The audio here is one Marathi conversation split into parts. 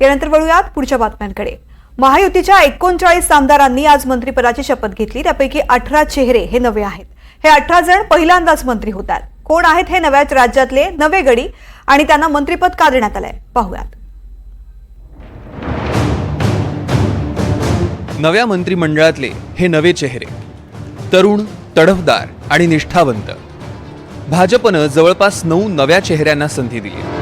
यानंतर वळूयात पुढच्या बातम्यांकडे. महायुतीच्या एकोणचाळीस आमदारांनी आज मंत्रिपदाची शपथ घेतली. त्यापैकी अठरा चेहरे हे नवे आहेत. हे अठरा जण पहिल्यांदाच मंत्री होतात. कोण आहेत हे नव्याच राज्यातले नवे गडी आणि त्यांना मंत्रिपद का देण्यात आलंय? पाहूयात. नव्या मंत्रिमंडळातले हे नवे चेहरे. तरुण तडफदार आणि निष्ठावंत. भाजपनं जवळपास नऊ नव्या चेहऱ्यांना संधी दिली.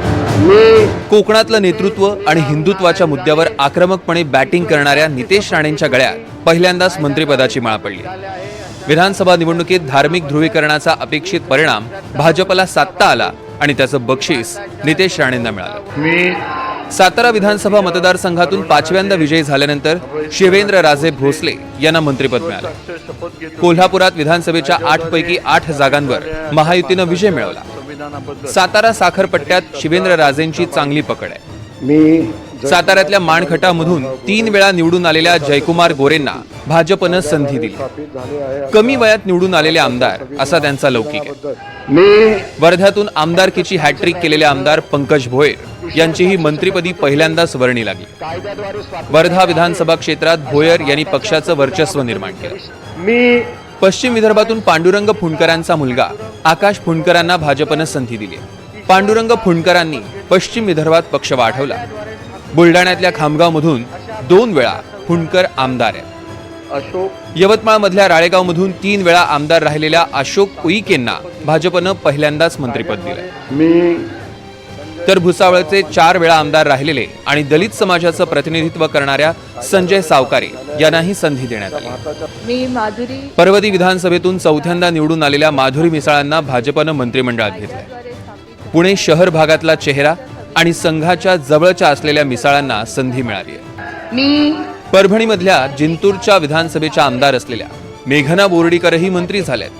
कोकणातलं नेतृत्व आणि हिंदुत्वाच्या मुद्द्यावर आक्रमकपणे बॅटिंग करणाऱ्या नितेश राणेंच्या गळ्यात पहिल्यांदाच मंत्रिपदाची माळ पडली. विधानसभा निवडणुकीत धार्मिक ध्रुवीकरणाचा अपेक्षित परिणाम भाजपला साधता आला आणि त्याचं बक्षीस नितेश राणेंना मिळालं. सातारा विधानसभा मतदारसंघातून पाचव्यांदा विजयी झाल्यानंतर शिवेंद्र राजे भोसले यांना मंत्रिपद मिळालं. कोल्हापुरात विधानसभेच्या आठ पैकी आठ जागांवर महायुतीनं विजय मिळवला. संविधानाबद्दल सातारा साखर पट्ट्यात शिवेंद्र राजेंची चांगली पकड आहे. मी साताऱ्यातल्या माणखटामधून तीन वेळा निवडून आलेल्या जयकुमार गोरेंना भाजपनं संधी दिली. कमी वयात निवडून आलेले आमदार असा त्यांचा लौकिक आहे. मी वर्ध्यातून आमदारकीची हॅट्रिक केलेले आमदार पंकज भोयर यांचीही मंत्रिपदी पहिल्यांदाच वर्णी लागली. वर्धा विधानसभा क्षेत्रात भोयर यांनी पक्षाचं वर्चस्व निर्माण केलं. मी पश्चिम विदर्भातून पांडुरंग फुंडकरांचा मुलगा आकाश फुंडकरांना भाजपनं संधी दिली. पांडुरंग फुंडकरांनी पश्चिम विदर्भात पक्ष वाढवला. बुलढाण्यातल्या खामगावमधून दोन वेळा फुंडकर आमदार आहेत. अशोक यवतमाळमधल्या राळेगावमधून तीन वेळा आमदार राहिलेल्या अशोक उईकेंना भाजपनं पहिल्यांदाच मंत्रिपद दिलंय. मी तर भुसावळचे चार वेळा आमदार राहिलेले आणि दलित समाजाचं प्रतिनिधित्व करणाऱ्या संजय सावकारे यांनाही संधी देण्यात आली. माधुरी पर्वती विधानसभेतून चौथ्यांदा निवडून आलेल्या माधुरी मिसाळांना भाजपनं मंत्रिमंडळात घेतलंय. पुणे शहर भागातला चेहरा आणि संघाच्या जवळच्या असलेल्या मिसाळांना संधी मिळाली आहे. मी परभणीमधल्या जिंतूरच्या विधानसभेच्या आमदार असलेल्या मेघना बोर्डीकरही मंत्री झाल्यात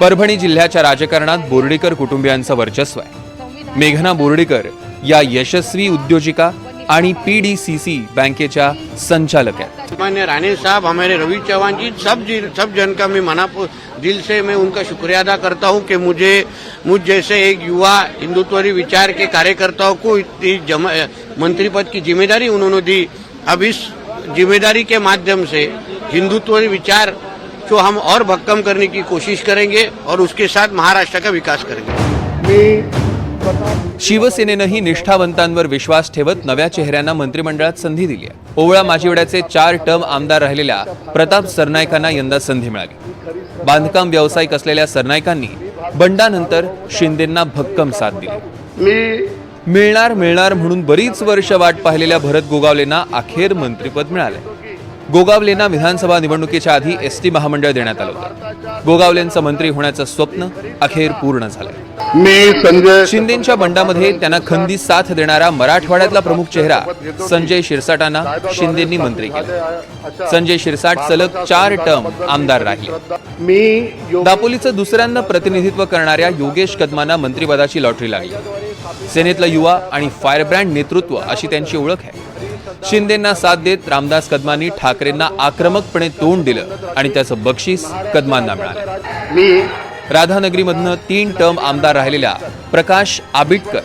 परभणी जिल्ह्याच्या राजकारणात बोर्डीकर कुटुंबियांचं वर्चस्व आहे. मेघना बोर्डीकर या यशस्वी उद्योजिका आणि पीडीसीसी बँकेच्या संचालक आहेत. मान्य राणे साहब हमारे रवि चौहान जी सब जी सब जन का मैं मना दिल से मैं उनका शुक्रिया अदा करता हूं कि मुझे मुझ जैसे एक युवा हिंदुत्वरी विचार के कार्यकर्ताओं को इतनी जम मंत्री पद की जिम्मेदारी उन्होंने दी। अब इस जिम्मेदारी के माध्यम से हिंदुत्वरी विचार को हम और भक्कम करने की कोशिश करेंगे और उसके साथ महाराष्ट्र का विकास करेंगे। शिवसेनेनंही निष्ठावंतांवर विश्वास ठेवत नव्या चेहऱ्यांना मंत्रिमंडळात संधी दिली आहे. ओवळा माजिवड्याचे चार टर्म आमदार राहिलेल्या प्रताप सरनाईकांना यंदा संधी मिळाली. बांधकाम व्यावसायिक असलेल्या सरनाईकांनी बंडानंतर शिंदेंना भक्कम साथ दिली. मिळणार मिळणार म्हणून बरीच वर्ष वाट पाहिलेल्या भरत गोगावलेंना अखेर मंत्रिपद मिळालंय. गोगावलेंना विधानसभा निवडणुकीच्या आधी एस टी महामंडळ देण्यात आलं होतं. गोगावलेंचं मंत्री होण्याचं स्वप्न अखेर पूर्ण झालंय. मी संजय शिंदेच्या बंडामध्ये त्यांना खंदी साथ देणारा मराठवाड्यातला प्रमुख चेहरा संजय शिरसाटांना शिंदेंनी मंत्री केलं. संजय शिरसाट सलग चार टर्म आमदार राहिले. मी दापोलीचं दुसऱ्यांदा प्रतिनिधित्व करणाऱ्या योगेश कदमांना मंत्रिपदाची लॉटरी लागली. सेनेतलं युवा आणि फायरब्रँड नेतृत्व अशी त्यांची ओळख आहे. शिंदेंना साथ देत रामदास कदमांनी ठाकरेंना आक्रमकपणे तोंड दिलं आणि त्याचं बक्षीस कदमांना मिळालं. मी राधानगरीमधनं तीन टर्म आमदार राहिलेल्या प्रकाश आबिटकर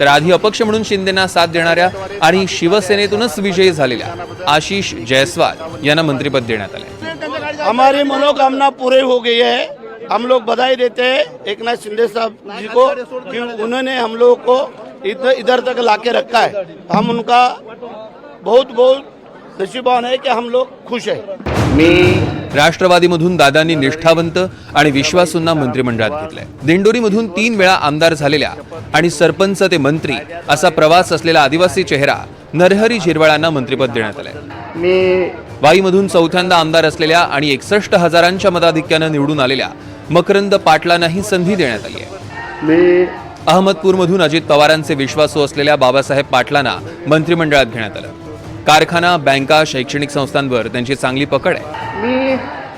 तर आधी अपक्ष म्हणून शिंदेना साथ देणाऱ्या आणि शिवसेनेतूनच विजयी झालेल्या आशिष जयस्वाल यांना मंत्रिपद देण्यात आले हमारी मनोकामना पूरी हो गई है। हम लोग बधाई देते हैं। एक नाथ शिंदे साहब जी को कि उन्होंने हम लोगों को इधर इधर तक लाके रखा है। हम उनका बहुत बहुत नसीबान है कि हम लोग खुश हैं। मी राष्ट्रवादीमधून दादांनी निष्ठावंत आणि विश्वासूंना मंत्रिमंडळात घेतलंय. दिंडोरीमधून तीन वेळा आमदार झालेल्या आणि सरपंच ते मंत्री असा प्रवास असलेला आदिवासी चेहरा नरहरी झिरवाळांना मंत्रिपद देण्यात आलंय. मी वाईमधून चौथ्यांदा आमदार असलेल्या आणि एकसष्ट हजारांच्या मताधिक्यानं निवडून आलेल्या मकरंद पाटलांनाही संधी देण्यात आली आहे. मी अहमदपूरमधून अजित पवारांचे विश्वासू असलेल्या बाबासाहेब पाटलांना मंत्रिमंडळात घेण्यात आलं. कारखाना बँका शैक्षणिक संस्थांवर त्यांची चांगली पकड आहे.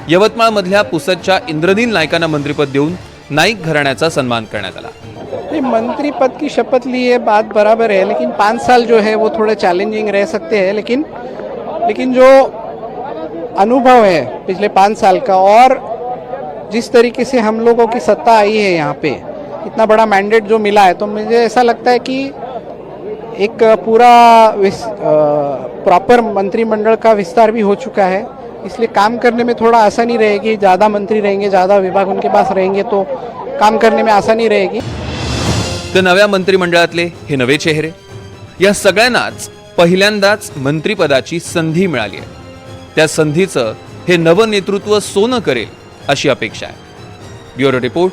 यवतमाळमधल्या पुसदच्या इंद्रनील नायकांना मंत्रिपद देऊन नाईक घराण्याचा सन्मान करण्यात आला. मंत्री पद की शपथ ली है बात बराबर है लेकिन पाँच साल जो है वो थोड़े चैलेंजिंग रह सकते हैं लेकिन लेकिन जो अनुभव है पिछले पाँच साल का और जिस तरीके से हम लोगों की सत्ता आई है यहाँ पे इतना बड़ा मैंडेट जो मिला है तो मुझे ऐसा लगता है कि एक पूरा प्रॉपर मंत्रिमंडल का विस्तार भी हो चुका है। इसलिए काम करने में थोड़ा आसानी रहेगी ज़्यादा मंत्री रहेंगे ज़्यादा विभाग उनके पास रहेंगे तो काम करने में आसानी रहेगी। तर नव्या मंत्रिमंडळातले हे नवे चेहरे या सगळ्यांनाच पहिल्यांदाच मंत्रिपदाची संधी मिळाली आहे. त्या संधीचं हे नवं नेतृत्व सोनं करेल अशी अपेक्षा आहे. Bureau report